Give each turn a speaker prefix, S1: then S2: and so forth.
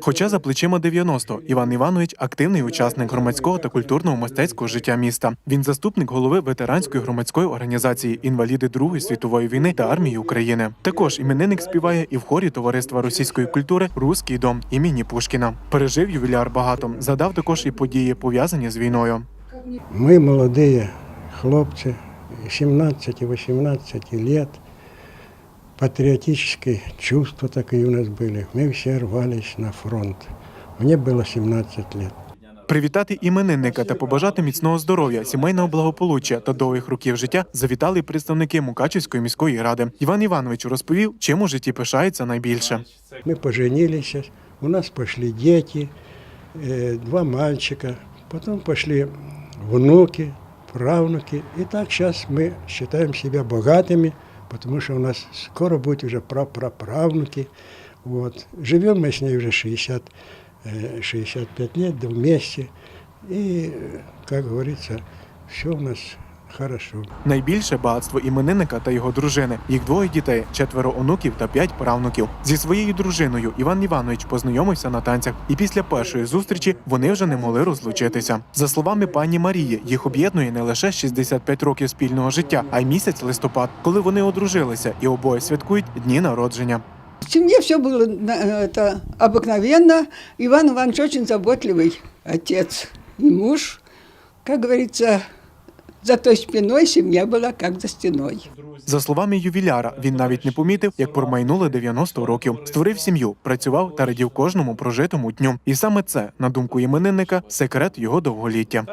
S1: Хоча за плечима 90, Іван Іванович активний учасник громадського та культурного мистецького життя міста. Він заступник голови ветеранської громадської організації Інваліди Другої світової війни та армії України. Також іменинник співає і в хорі товариства російської культури Руський дом імені Пушкіна. Пережив ювіляр багато. Задав також і події пов'язані з війною.
S2: Мы молодые хлопцы, 17-18 лет, патриотические чувства такие у нас были. Мы все рвались на фронт. Мне было 17 лет.
S1: Привітати іменинника та побажати міцного здоров'я, сімейного благополуччя та довгих років життя завітали й представники Мукачівської міської ради. Іван Іванович розповів, чим у житті пишається найбільше.
S2: Мы поженились, у нас пошли дети, э, два мальчика, потом пошли внуки, правнуки. И так сейчас мы считаем себя богатыми, потому что у нас скоро будет уже прапраправнуки. Вот. Живем мы с ней уже 60, э, 65 лет, да вместе. И, э, как говорится, все у нас хорошо.
S1: Найбільше багатство іменинника та його дружини. Їх двоє дітей, четверо онуків та п'ять правнуків. Зі своєю дружиною Іван Іванович познайомився на танцях, і після першої зустрічі вони вже не могли розлучитися. За словами пані Марії, їх об'єднує не лише 65 років спільного життя, а й місяць листопад, коли вони одружилися і обоє святкують дні народження.
S3: В семье все было на- это, обыкновенно. Иван Иванович очень заботливый отец и муж. Как говорится, за той спиной сім'я була как за стіною.
S1: За словами ювіляра, він навіть не помітив, як промайнули 90 років. Створив сім'ю, працював та радів кожному прожитому дню. І саме це, на думку іменинника, секрет його довголіття.